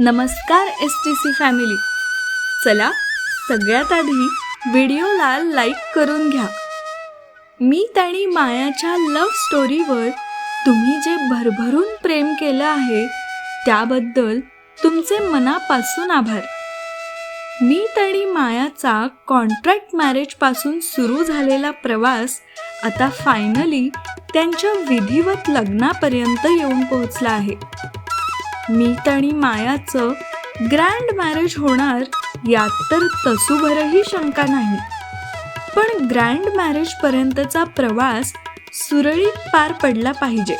नमस्कार S T C family चला सगळ्यात आधी व्हिडिओला लाईक करून घ्या. मी आणि मायाच्या लव्ह स्टोरीवर तुम्ही जे भरभरून प्रेम केलं आहे त्याबद्दल तुमचे मनापासून आभार. मी आणि मायाचा कॉन्ट्रॅक्ट मॅरेजपासून सुरू झालेला प्रवास आता फायनली त्यांच्या विधिवत लग्नापर्यंत येऊन पोहोचला आहे. मीत आणि मायाचं ग्रँड मॅरेज होणार यात तर तसूभरही शंका नाही. पण ग्रँड मॅरेजपर्यंतचा प्रवास सुरळीत पार पडला पाहिजे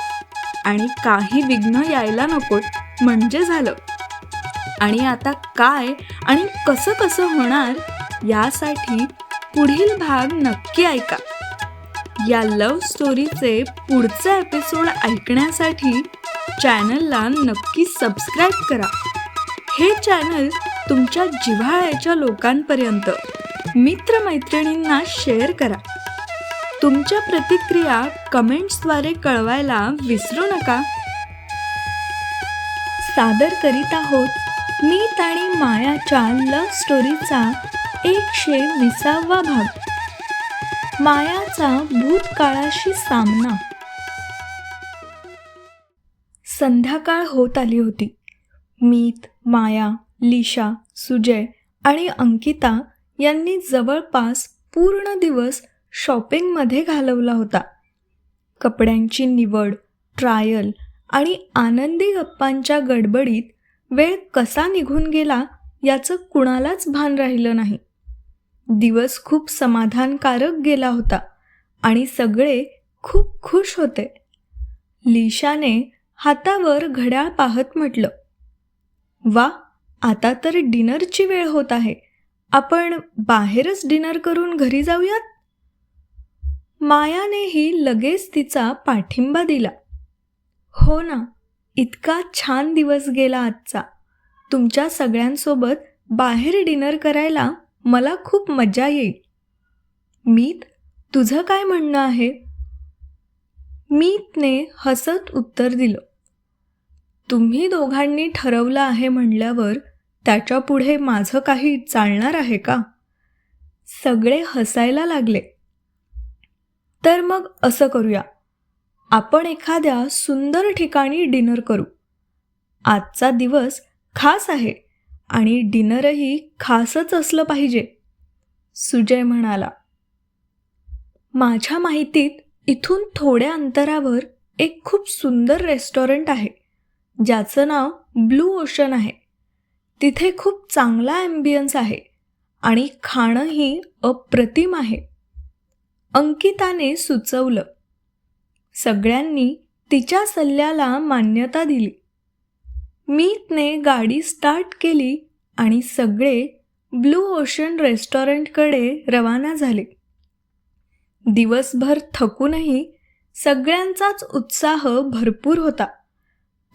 आणि काही विघ्न यायला नकोत म्हणजे झालं. आणि आता काय आणि कसं कसं होणार यासाठी पुढील भाग नक्की ऐका. या लव्ह स्टोरीचे पुढचे एपिसोड ऐकण्यासाठी चॅनलला नक्की सबस्क्राईब करा. हे चॅनल तुमच्या जिव्हाळ्याच्या लोकांपर्यंत मित्रमैत्रिणींना शेअर करा. तुमच्या प्रतिक्रिया कमेंट्सद्वारे कळवायला विसरू नका. सादर करीत आहोत मीत आणि मायाच्या लव्ह स्टोरीचा एकशे विसावा भाग. मायाचा भूतकाळाशी सामना. संध्याकाळ होत आली होती. मीत माया लिशा सुजय आणि अंकिता यांनी जवळपास पूर्ण दिवस शॉपिंगमध्ये घालवला होता. कपड्यांची निवड ट्रायल आणि आनंदी गप्पांच्या गडबडीत वेळ कसा निघून गेला याचं कुणालाच भान राहिलं नाही. दिवस खूप समाधानकारक गेला होता आणि सगळे खूप खुश होते. लिशाने हातावर घड्याळ पाहत म्हटलं वा आता तर डिनरची वेळ होत आहे. आपण बाहेरच डिनर करून घरी जाऊयात? मायानेही लगेच तिचा पाठिंबा दिला. हो ना इतका छान दिवस गेला आजचा. तुमच्या सगळ्यांसोबत बाहेर डिनर करायला मला खूप मजा येईल. मीत तुझं काय म्हणणं आहे? मीतने हसत उत्तर दिलं. तुम्ही दोघांनी ठरवलं आहे म्हणल्यावर त्याच्या पुढे माझं काही चालणार आहे का? सगळे हसायला लागले. तर मग असं करूया. आपण एखाद्या सुंदर ठिकाणी डिनर करू. आजचा दिवस खास आहे आणि डिनरही खासच असलं पाहिजे सुजय म्हणाला. माझ्या माहितीत इथून थोड्या अंतरावर एक खूप सुंदर रेस्टॉरंट आहे. ज्याचं नाव ब्लू ओशन आहे. तिथे खूप चांगला ॲम्बियन्स आहे आणि खाणंही अप्रतिम आहे. अंकिताने सुचवलं. सगळ्यांनी तिच्या सल्ल्याला मान्यता दिली. मीतने गाडी स्टार्ट केली आणि सगळे ब्लू ओशन रेस्टॉरंटकडे रवाना झाले. दिवसभर थकूनही सगळ्यांचाच उत्साह भरपूर होता.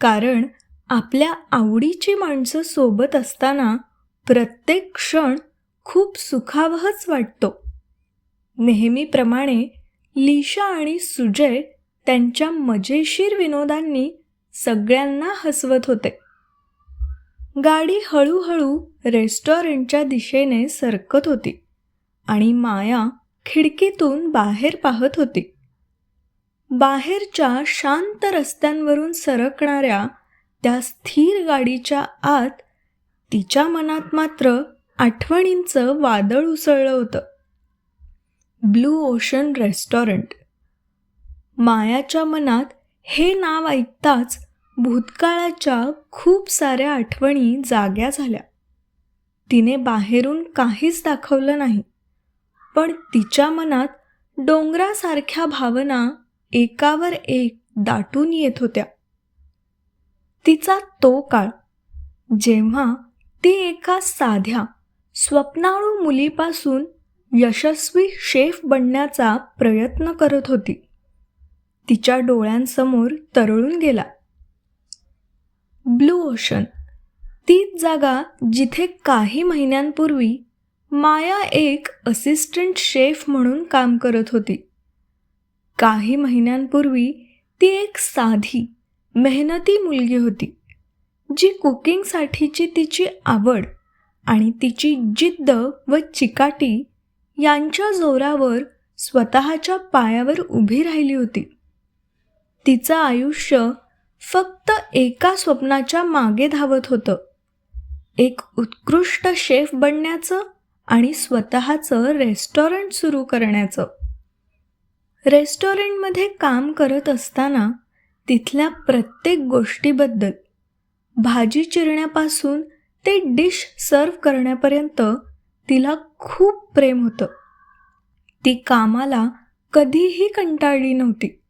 कारण आपल्या आवडीची माणसं सोबत असताना प्रत्येक क्षण खूप सुखावहच वाटतो. नेहमीप्रमाणे लिशा आणि सुजय त्यांच्या मजेशीर विनोदांनी सगळ्यांना हसवत होते. गाडी हळूहळू रेस्टॉरंटच्या दिशेने सरकत होती आणि माया खिडकीतून बाहेर पाहत होती. बाहेरच्या शांत रस्त्यांवरून सरकणाऱ्या त्या स्थिर गाडीच्या आत तिच्या मनात मात्र आठवणींचं वादळ उसळलं होतं. Blue ocean restaurant. मायाच्या मनात हे नाव ऐकताच भूतकाळाच्या खूप साऱ्या आठवणी जाग्या झाल्या. तिने बाहेरून काहीच दाखवलं नाही पण तिच्या मनात डोंगरासारख्या भावना एकावर एक दाटून येत होत्या. तिचा तो काळ जेव्हा ती एका साध्या स्वप्नाळू मुलीपासून यशस्वी शेफ बनण्याचा प्रयत्न करत होती. तिच्या डोळ्यांसमोर तरळून गेला. ब्लू ओशन तीच जागा जिथे काही महिन्यांपूर्वी माया एक असिस्टंट शेफ म्हणून काम करत होती. काही महिन्यांपूर्वी ती एक साधी मेहनती मुलगी होती जी कुकिंगसाठीची तिची आवड आणि तिची जिद्द व चिकाटी यांच्या जोरावर स्वतःच्या पायावर उभी राहिली होती. तिचं आयुष्य फक्त एका स्वप्नाच्या मागे धावत होतं. एक उत्कृष्ट शेफ बनण्याचं आणि स्वतःचं रेस्टॉरंट सुरू करण्याचं. रेस्टॉरंटमध्ये काम करत असताना तिथल्या प्रत्येक गोष्टीबद्दल भाजी चिरण्यापासून ते डिश सर्व करण्यापर्यंत तिला खूप प्रेम होतं. ती कामाला कधीही कंटाळली नव्हती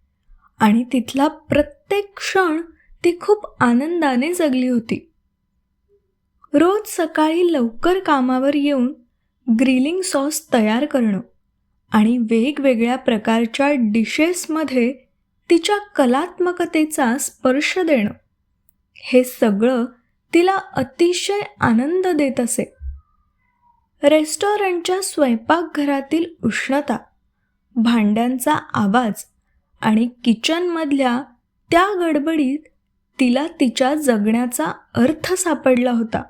आणि तिथला प्रत्येक क्षण ती खूप आनंदाने जगली होती. रोज सकाळी लवकर कामावर येऊन ग्रिलिंग सॉस तयार करणं आणि वेगवेगळ्या प्रकारच्या डिशेसमध्ये तिच्या कलात्मकतेचा स्पर्श देणं. हे सगळं तिला अतिशय आनंद देत असे. रेस्टॉरंटच्या स्वयंपाकघरातील उष्णता भांड्यांचा आवाज आणि किचनमधल्या त्या गडबडीत तिला तिच्या जगण्याचा अर्थ सापडला होता.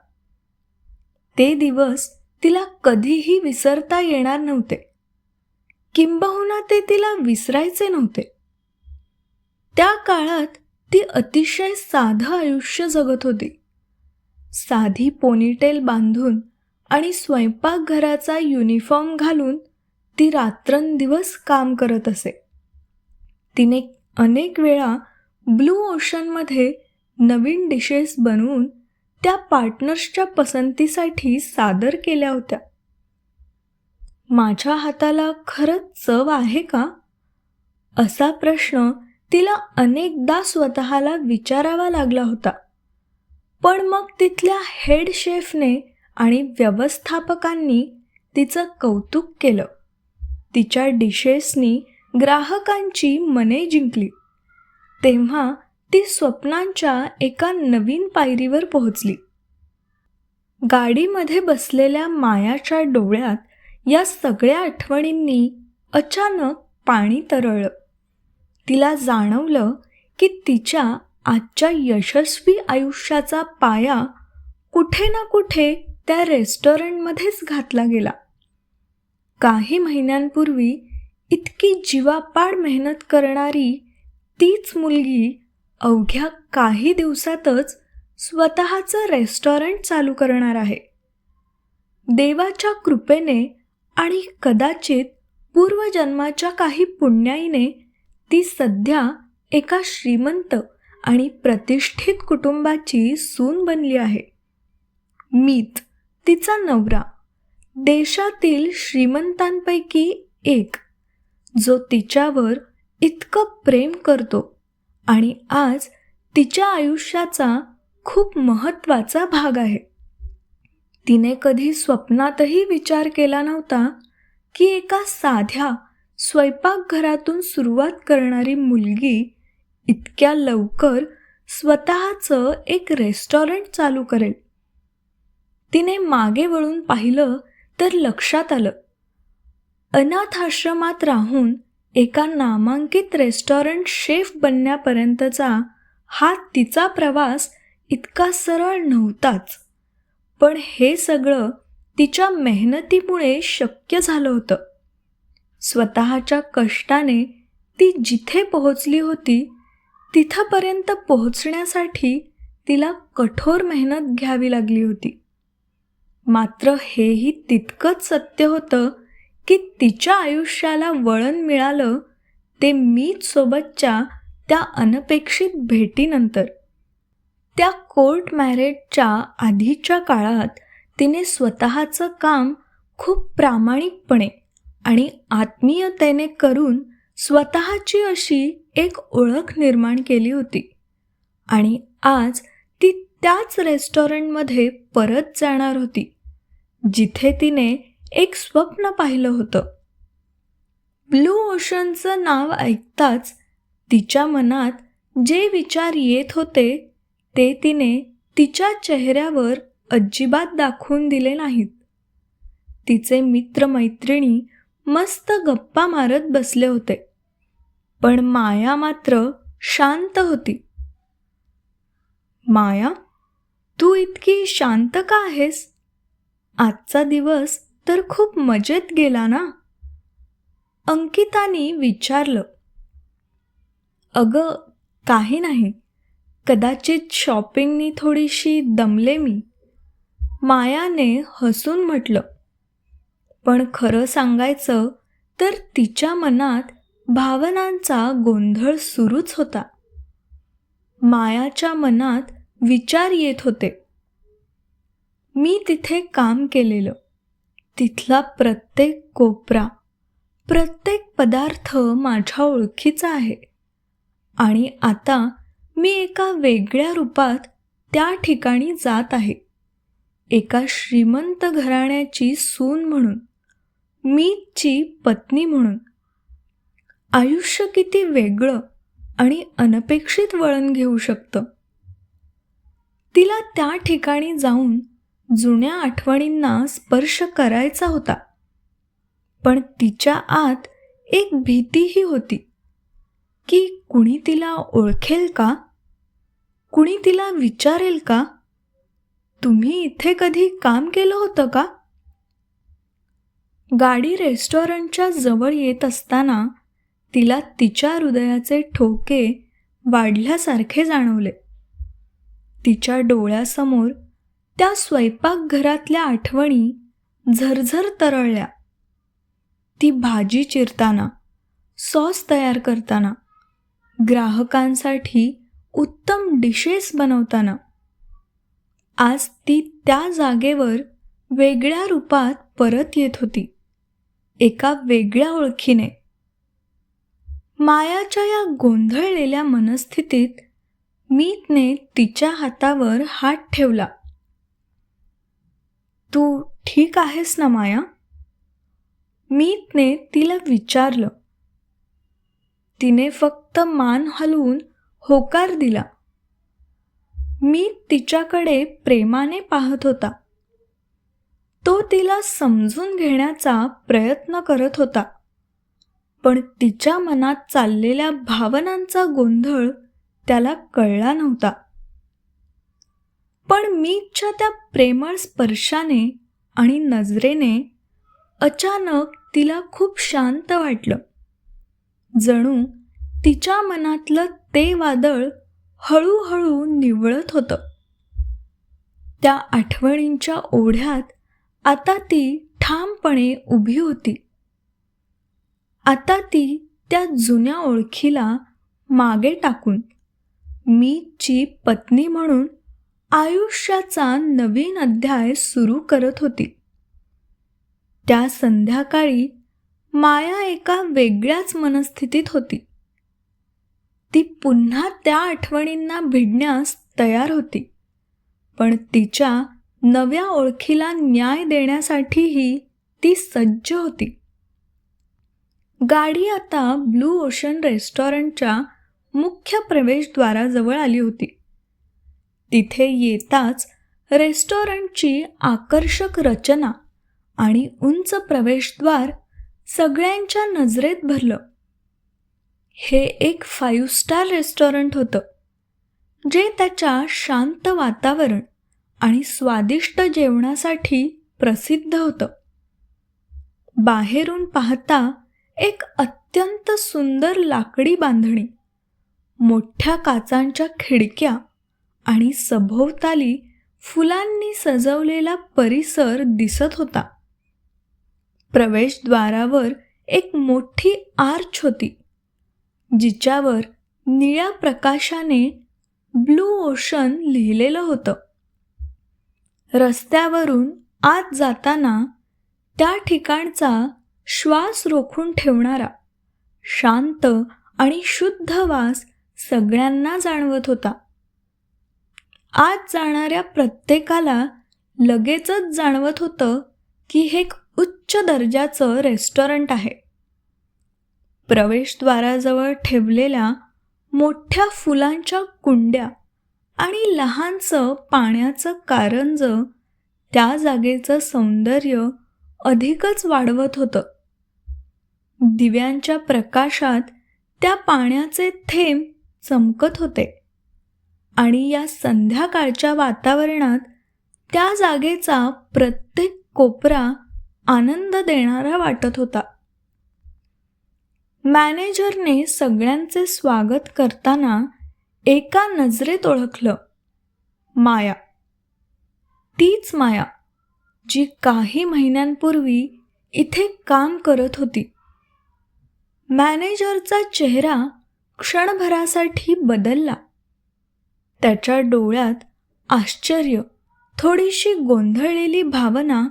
ते दिवस तिला कधीही विसरता येणार नव्हते. किंबहुना ते तिला विसरायचे नव्हते. त्या काळात ती अतिशय साधं आयुष्य जगत होती. साधी पोनीटेल बांधून आणि स्वयंपाकघराचा युनिफॉर्म घालून ती रात्रंदिवस काम करत असे. तिने अनेक वेळा ब्लू ओशनमध्ये नवीन डिशेस बनवून त्या पार्टनर्सच्या पसंतीसाठी सादर केल्या होत्या. माझ्या हाताला खरंच चव आहे का? असा प्रश्न तिला अनेकदा स्वतःला विचारावा लागला होता. पण मग तिथल्या हेड शेफने आणि व्यवस्थापकांनी तिचं कौतुक केलं. तिच्या डिशेसनी ग्राहकांची मने जिंकली. तेव्हा ती स्वप्नांच्या एका नवीन पायरीवर पोहोचली. गाडीमध्ये बसलेल्या मायाच्या डोळ्यात या सगळ्या आठवणींनी अचानक पाणी तरळलं. तिला जाणवलं की तिच्या आजच्या यशस्वी आयुष्याचा पाया कुठे ना कुठे त्या रेस्टॉरंटमध्येच घातला गेला. काही महिन्यांपूर्वी इतकी जीवापाड मेहनत करणारी तीच मुलगी अवघ्या काही दिवसातच स्वतःचं रेस्टॉरंट चालू करणार आहे. देवाच्या कृपेने आणि कदाचित पूर्वजन्माच्या काही पुण्याईने ती सध्या एका श्रीमंत आणि प्रतिष्ठित कुटुंबाची सून बनली आहे. मीत तिचा नवरा देशातील श्रीमंतांपैकी एक जो तिच्यावर इतकं प्रेम करतो आणि आज तिच्या आयुष्याचा खूप महत्त्वाचा भाग आहे. तिने कधी स्वप्नातही विचार केला नव्हता की एका साध्या स्वयंपाकघरातून सुरुवात करणारी मुलगी इतक्या लवकर स्वतःचं एक रेस्टॉरंट चालू करेल. तिने मागे वळून पाहिलं तर लक्षात आलं. अनाथाश्रमात राहून एका नामांकित रेस्टॉरंट शेफ बनण्यापर्यंतचा हा तिचा प्रवास इतका सरळ नव्हताच. पण हे सगळं तिच्या मेहनतीमुळे शक्य झालं होतं. स्वतःच्या कष्टाने ती जिथे पोहोचली होती तिथंपर्यंत पोहोचण्यासाठी तिला कठोर मेहनत घ्यावी लागली होती. मात्र हेही तितकंच सत्य होतं की तिच्या आयुष्याला वळण मिळालं ते मीच सोबतच्या त्या अनपेक्षित भेटीनंतर. त्या कोर्ट मॅरेजच्या आधीच्या काळात तिने स्वतःचं काम खूप प्रामाणिकपणे आणि आत्मीयतेने करून स्वतःची अशी एक ओळख निर्माण केली होती. आणि आज ती त्याच रेस्टॉरंटमध्ये परत जाणार होती जिथे तिने एक स्वप्न पाहिलं होतं. ब्लू ओशनचं नाव ऐकताच तिच्या मनात जे विचार येत होते ते तिने तिच्या चेहऱ्यावर अजिबात दाखवून दिले नाहीत. तिचे मित्रमैत्रिणी मस्त गप्पा मारत बसले होते पण माया मात्र शांत होती. माया तू इतकी शांत का आहेस? आजचा दिवस तर खूप मजेत गेला ना? अंकिताने विचारलं. अगं काही नाही. कदाचित शॉपिंगनी थोडीशी दमले मी. मायाने हसून म्हटलं पण खरं सांगायचं तर तिच्या मनात भावनांचा गोंधळ सुरूच होता. मायाच्या मनात विचार येत होते. मी तिथे काम केलेलं. तिथला प्रत्येक कोपरा प्रत्येक पदार्थ माझ्या ओळखीचा आहे. आणि आता मी एका वेगळ्या रूपात त्या ठिकाणी जात आहे. एका श्रीमंत घराण्याची सून म्हणून मीची पत्नी म्हणून. आयुष्य किती वेगळं आणि अनपेक्षित वळण घेऊ शकतं. तिला त्या ठिकाणी जाऊन जुन्या आठवणींना स्पर्श करायचा होता. पण तिच्या आत एक भीतीही होती की कुणी तिला ओळखेल का? कुणी तिला विचारेल का? तुम्ही इथे कधी काम केलं होतं का? गाडी रेस्टॉरंटच्या जवळ येत असताना तिला तिच्या हृदयाचे ठोके वाढल्यासारखे जाणवले. तिच्या डोळ्यासमोर त्या स्वयंपाकघरातल्या आठवणी झरझर तरळल्या. ती भाजी चिरताना सॉस तयार करताना ग्राहकांसाठी उत्तम डिशेस बनवताना. आज ती त्या जागेवर वेगळ्या रूपात परत येत होती. एका वेगळ्या ओळखीने. मायाच्या या गोंधळलेल्या मनस्थितीत मीतने तिच्या हातावर हात ठेवला. तू ठीक आहेस ना माया? मीतने तिला विचारलं. तिने फक्त मान हलवून होकार दिला. मी तिच्याकडे प्रेमाने पाहत होता. तो तिला समजून घेण्याचा प्रयत्न करत होता. पण तिच्या मनात चाललेल्या भावनांचा गोंधळ त्याला कळला नव्हता. पण मीच्या त्या प्रेमळ स्पर्शाने आणि नजरेने अचानक तिला खूप शांत वाटलं. जणू तिच्या मनातलं ते वादळ हळूहळू निवळत होतं. त्या आठवणींच्या ओढ्यात आता ती ठामपणे उभी होती. आता ती त्या जुन्या ओळखीला मागे टाकून मीची पत्नी म्हणून आयुष्याचा नवीन अध्याय सुरू करत होती. त्या संध्याकाळी माया एका वेगळ्याच मनस्थितीत होती. ती पुन्हा त्या आठवणींना भिडण्यास तयार होती. पण तिच्या नव्या ओळखीला न्याय देण्यासाठीही ती सज्ज होती. गाडी आता ब्लू ओशन रेस्टॉरंटच्या मुख्य प्रवेशद्वाराजवळ आली होती. तिथे येताच रेस्टॉरंटची आकर्षक रचना आणि उंच प्रवेशद्वार सगळ्यांच्या नजरेत भरलं. हे एक फाईव्ह स्टार रेस्टॉरंट होतं जे त्याच्या शांत वातावरण आणि स्वादिष्ट जेवणासाठी प्रसिद्ध होतं. बाहेरून पाहता एक अत्यंत सुंदर लाकडी बांधणी मोठ्या काचांच्या खिडक्या आणि सभोवताली फुलांनी सजवलेला परिसर दिसत होता. प्रवेशद्वारावर एक मोठी आर्च होती. जिच्यावर निळ्या प्रकाशाने ब्लू ओशन लिहिलेलं होतं. रस्त्यावरून आत जाताना त्या ठिकाणचा श्वास रोखून ठेवणारा शांत आणि शुद्ध वास सगळ्यांना जाणवत होता. आत जाणाऱ्या प्रत्येकाला लगेचच जाणवत होतं की हे एक उच्च दर्जाचं रेस्टॉरंट आहे. प्रवेशद्वाराजवळ ठेवलेल्या मोठ्या फुलांच्या कुंड्या आणि लहानचं पाण्याचं कारंज त्या जागेचं सौंदर्य अधिकच वाढवत होतं. दिव्यांच्या प्रकाशात त्या पाण्याचे थेंब चमकत होते आणि या संध्याकाळच्या वातावरणात त्या जागेचा प्रत्येक कोपरा आनंद देणारा वाटत होता. मॅनेजरने सगळ्यांचे स्वागत करताना एका नजरेत ओळखलं माया. तीच माया जी काही महिन्यांपूर्वी इथे काम करत होती. मॅनेजरचा चेहरा क्षणभरासाठी बदलला. त्याच्या डोळ्यात आश्चर्य थोडीशी गोंधळलेली भावना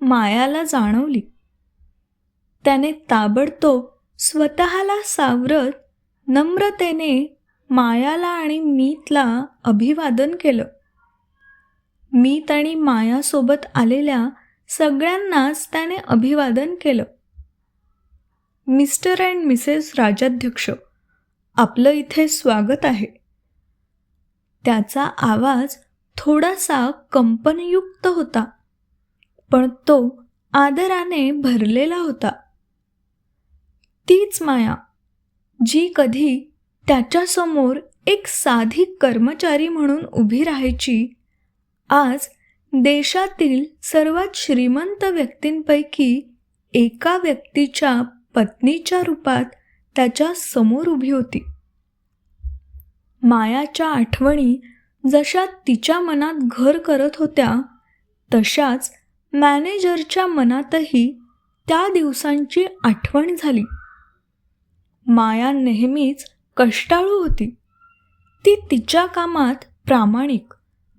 मायाला जाणवली. त्याने ताबडतोब स्वतःला सावरत नम्रतेने मायाला आणि मीतला अभिवादन केलं. मीत आणि मायासोबत आलेल्या सगळ्यांनाच त्याने अभिवादन केलं. मिस्टर अँड मिसेस राजाध्यक्ष आपलं इथे स्वागत आहे. त्याचा आवाज थोडासा कंपनयुक्त होता पण तो आदराने भरलेला होता. तीच माया जी कधी त्याच्यासमोर एक साधी कर्मचारी म्हणून उभी राहायची आज देशातील सर्वात श्रीमंत व्यक्तींपैकी एका व्यक्तीच्या पत्नीच्या रूपात त्याच्यासमोर उभी होती. मायाच्या आठवणी जशा तिच्या मनात घर करत होत्या तशाच मॅनेजरच्या मनातही त्या दिवसांची आठवण झाली. माया नेहमीच कष्टाळू होती. ती तिच्या कामात प्रामाणिक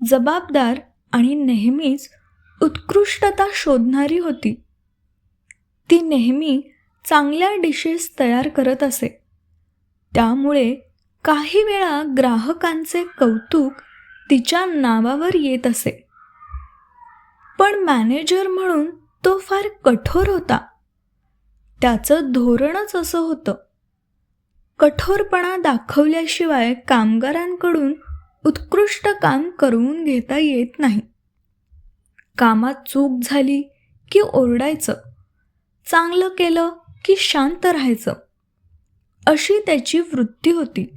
जबाबदार आणि नेहमीच उत्कृष्टता शोधणारी होती. ती नेहमी चांगल्या डिशेस तयार करत असे. त्यामुळे काही वेळा ग्राहकांचे कौतुक तिच्या नावावर येत असे. पण मॅनेजर म्हणून तो फार कठोर होता. त्याचं धोरणच असं होतं. कठोरपणा दाखवल्याशिवाय कामगारांकडून उत्कृष्ट काम करून घेता येत नाही. कामात चूक झाली की ओरडायचं. चांगलं केलं की शांत राहायचं. अशी त्याची वृत्ती होती.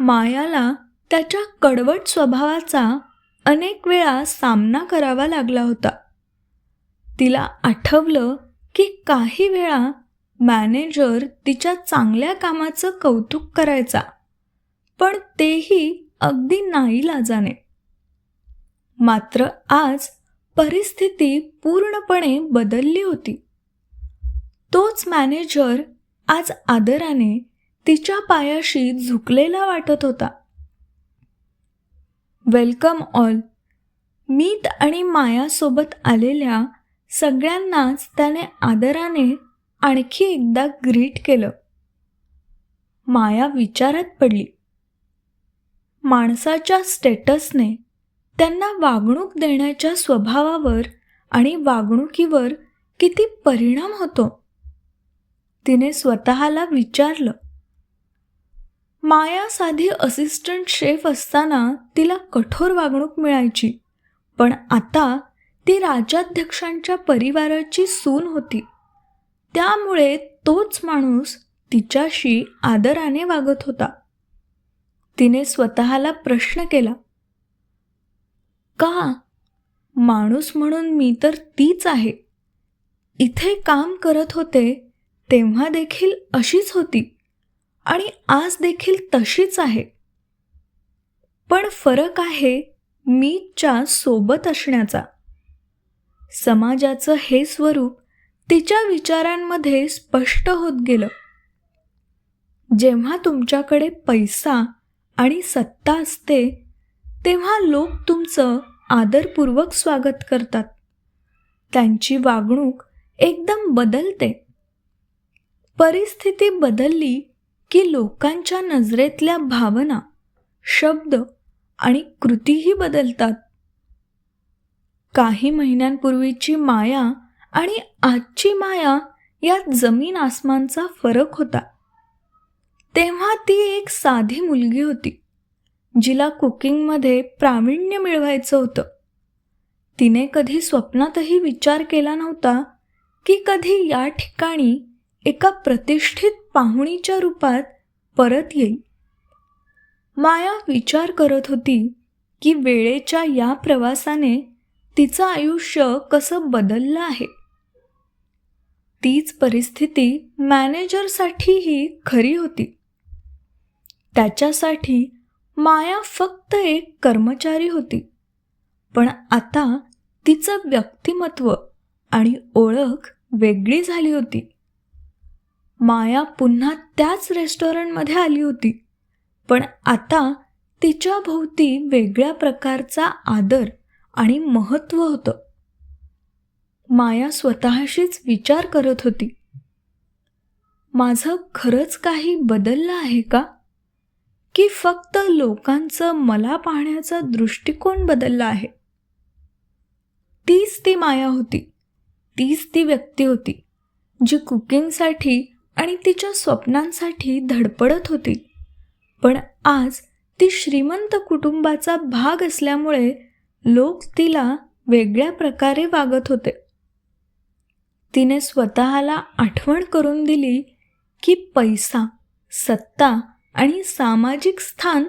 मायाला त्याच्या कडवट स्वभावाचा अनेक वेळा सामना करावा लागला होता. तिला आठवलं की काही वेळा मॅनेजर तिच्या चांगल्या कामाचं कौतुक करायचा. पण तेही अगदी नाईलाजाने मात्र आज परिस्थिती पूर्णपणे बदलली होती. तोच मॅनेजर आज आदराने तिच्या पायाशी झुकलेला वाटत होता. Welcome all. मीत आणि मायासोबत आलेल्या सगळ्यांनाच त्याने आदराने आणखी एकदा ग्रीट केलं. माया विचारात पडली. माणसाच्या स्टेटसने त्यांना वागणूक देण्याच्या स्वभावावर आणि वागणुकीवर किती परिणाम होतो? तिने स्वतःला विचारलं. माया साधी असिस्टंट शेफ असताना तिला कठोर वागणूक मिळायची पण आता ती राजाध्यक्षांच्या परिवाराची सून होती. त्यामुळे तोच माणूस तिच्याशी आदराने वागत होता. तिने स्वतःला प्रश्न केला का? माणूस म्हणून मी तर तीच आहे. इथे काम करत होते तेव्हा देखील अशीच होती आणि आज देखील तशीच आहे. पण फरक आहे मीच्या सोबत असण्याचा. समाजाचं हे स्वरूप तिच्या विचारांमध्ये स्पष्ट होत गेलं. जेव्हा तुमच्याकडे पैसा आणि सत्ता असते तेव्हा लोक तुमचं आदरपूर्वक स्वागत करतात. त्यांची वागणूक एकदम बदलते. परिस्थिती बदलली की लोकांच्या नजरेतल्या भावना शब्द आणि कृतीही बदलतात. काही महिन्यांपूर्वीची माया आणि आजची माया यात जमीन आसमानचा फरक होता. तेव्हा ती एक साधी मुलगी होती जिला कुकिंगमध्ये प्रावीण्य मिळवायचं होतं. तिने कधी स्वप्नातही विचार केला नव्हता की कधी या ठिकाणी एका प्रतिष्ठित पाहुणीच्या रूपात परत येईल. माया विचार करत होती की वेळेच्या या प्रवासाने तिचं आयुष्य कसं बदललं आहे. तीच परिस्थिती मॅनेजरसाठीही खरी होती. त्याच्यासाठी माया फक्त एक कर्मचारी होती. पण आता तिचं व्यक्तिमत्व आणि ओळख वेगळी झाली होती. माया पुन्हा त्याच रेस्टॉरंटमध्ये आली होती. पण आता तिच्या भोवती वेगळ्या प्रकारचा आदर आणि महत्त्व होतं. माया स्वतःशीच विचार करत होती. माझं खरंच काही बदललं आहे का? की फक्त लोकांचं मला पाहण्याचा दृष्टिकोन बदलला आहे? तीच ती माया होती. तीच ती व्यक्ती होती जी कुकिंगसाठी आणि तिच्या स्वप्नांसाठी धडपडत होती. पण आज ती श्रीमंत कुटुंबाचा भाग असल्यामुळे लोक तिला वेगळ्या प्रकारे वागत होते. तिने स्वतःला आठवण करून दिली की पैसा सत्ता आणि सामाजिक स्थान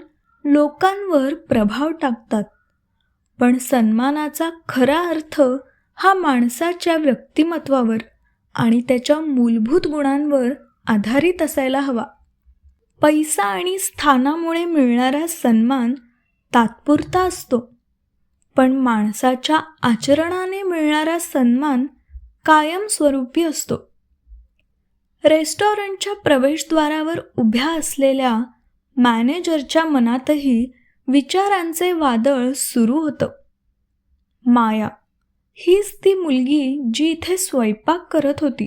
लोकांवर प्रभाव टाकतात. पण सन्मानाचा खरा अर्थ हा माणसाच्या व्यक्तिमत्वावर आणि त्याच्या मूलभूत गुणांवर आधारित असायला हवा. पैसा आणि स्थानामुळे मिळणारा सन्मान तात्पुरता असतो. पण माणसाच्या आचरणाने मिळणारा सन्मान कायमस्वरूपी असतो. रेस्टॉरंटच्या प्रवेशद्वारावर उभ्या असलेल्या मॅनेजरच्या मनातही विचारांचे वादळ सुरू होतं. माया हीच ती मुलगी जी इथे स्वयंपाक करत होती.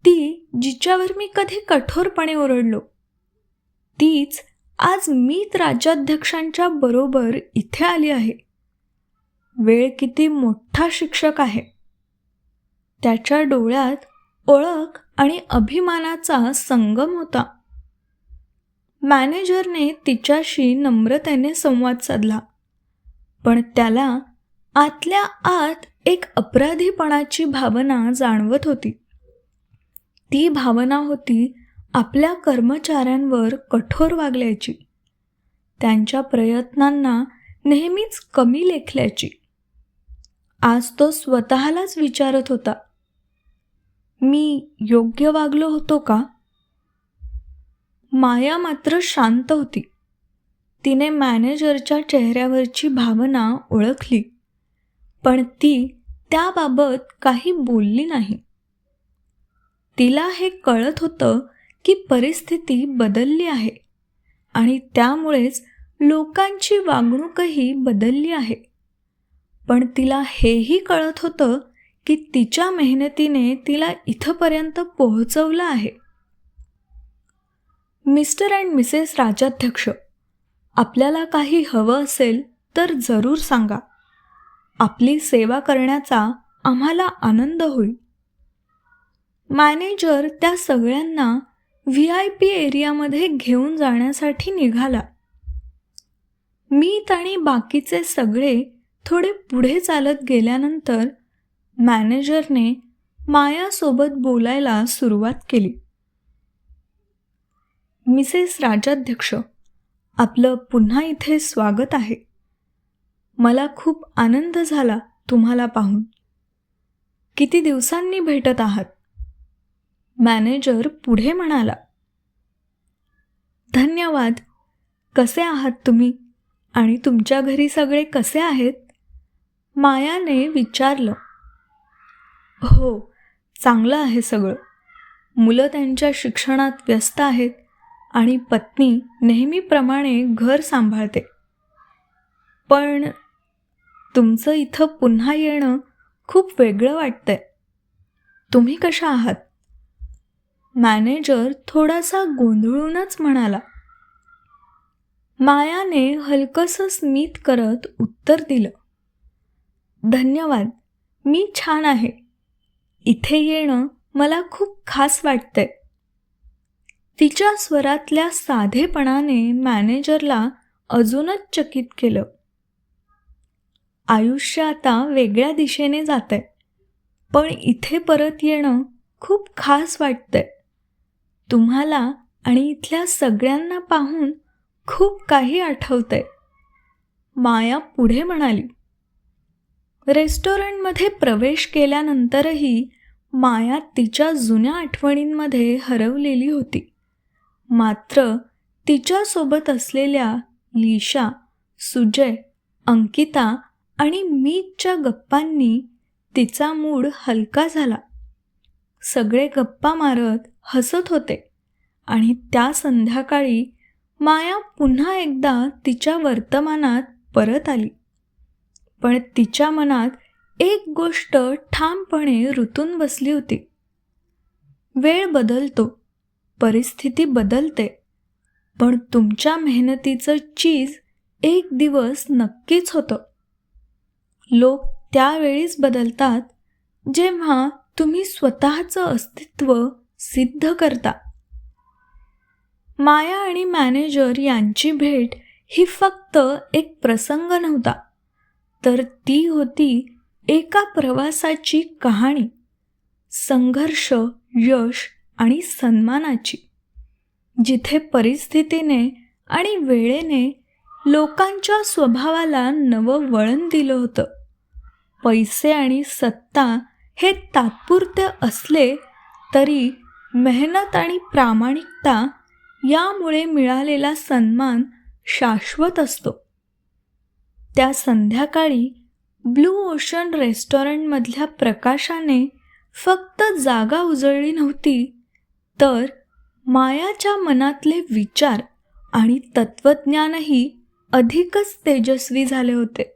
ती जिच्यावर मी कधी कठोरपणे ओरडलो. तीच आज मीत राज्याध्यक्षांच्या बरोबर इथे आली आहे. वेळ किती मोठा शिक्षक आहे. त्याच्या डोळ्यात ओळख आणि अभिमानाचा संगम होता. मॅनेजरने तिच्याशी नम्रतेने संवाद साधला. पण त्याला आतल्या आत एक अपराधीपणाची भावना जाणवत होती. ती भावना होती आपल्या कर्मचाऱ्यांवर कठोर वागल्याची त्यांच्या प्रयत्नांना नेहमीच कमी लेखल्याची. आज तो स्वतःलाच विचारत होता. मी योग्य वागलो होतो का? माया मात्र शांत होती. तिने मॅनेजरच्या चेहऱ्यावरची भावना ओळखली पण ती त्याबाबत काही बोलली नाही. तिला हे कळत होतं की परिस्थिती बदलली आहे आणि त्यामुळेच लोकांची वागणूकही बदलली आहे. पण तिला हेही कळत होतं की तिच्या मेहनतीने तिला इथंपर्यंत पोहोचवलं आहे. मिस्टर अँड मिसेस राजाध्यक्ष आपल्याला काही हवं असेल तर जरूर सांगा. आपली सेवा करण्याचा आम्हाला आनंद होईल. मॅनेजर त्या सगळ्यांना व्ही आय पी एरियामध्ये घेऊन जाण्यासाठी निघाला. मी आणि बाकीचे सगळे थोडे पुढे चालत गेल्यानंतर मॅनेजरने मायासोबत बोलायला सुरुवात केली. मिसेस राजाध्यक्ष आपलं पुन्हा इथे स्वागत आहे. मला खूप आनंद झाला तुम्हाला पाहून. किती दिवसांनी भेटत आहात? मॅनेजर पुढे म्हणाला. धन्यवाद. कसे आहात तुम्ही? आणि तुमच्या घरी सगळे कसे आहेत? मायाने विचारलं. हो चांगलं आहे सगळं. मुलं त्यांच्या शिक्षणात व्यस्त आहेत आणि पत्नी नेहमीप्रमाणे घर सांभाळते. पण तुमचं इथं पुन्हा येणं खूप वेगळं वाटतंय. तुम्ही कशा आहात? मॅनेजर थोडासा गोंधळूनच म्हणाला. मायाने हलकंसं स्मित करत उत्तर दिलं. धन्यवाद मी छान आहे. इथे येणं मला खूप खास वाटतंय. तिच्या स्वरातल्या साधेपणाने मॅनेजरला अजूनच चकित केलं. आयुष्य आता वेगळ्या दिशेने जात आहे पण इथे परत येणं खूप खास वाटतंय. तुम्हाला आणि इथल्या सगळ्यांना पाहून खूप काही आठवतंय. माया पुढे म्हणाली रेस्टॉरंटमध्ये प्रवेश केल्यानंतरही माया तिच्या जुन्या आठवणींमध्ये हरवलेली होती. मात्र तिच्यासोबत असलेल्या लिशा सुजय अंकिता आणि मीतच्या गप्पांनी तिचा मूड हलका झाला. सगळे गप्पा मारत हसत होते आणि त्या संध्याकाळी माया पुन्हा एकदा तिच्या वर्तमानात परत आली. पण तिच्या मनात एक गोष्ट ठामपणे रुतून बसली होती. वेळ बदलतो परिस्थिती बदलते पण तुमच्या मेहनतीचं चीज एक दिवस नक्कीच होतं. लोक त्यावेळीच बदलतात जेव्हा तुम्ही स्वतःचं अस्तित्व सिद्ध करता. माया आणि मॅनेजर यांची भेट ही फक्त एक प्रसंग नव्हता तर ती होती एका प्रवासाची कहाणी संघर्ष यश आणि सन्मानाची जिथे परिस्थितीने आणि वेळेने लोकांच्या स्वभावाला नवं वळण दिलं होतं. पैसे आणि सत्ता हे तात्पुरते असले तरी मेहनत आणि प्रामाणिकता यामुळे मिळालेला सन्मान शाश्वत असतो. त्या संध्याकाळी ब्लू ओशन रेस्टॉरंटमधल्या प्रकाशाने फक्त जागा उजळली नव्हती तर मायाच्या मनातले विचार आणि तत्वज्ञानही अधिकच तेजस्वी झाले होते.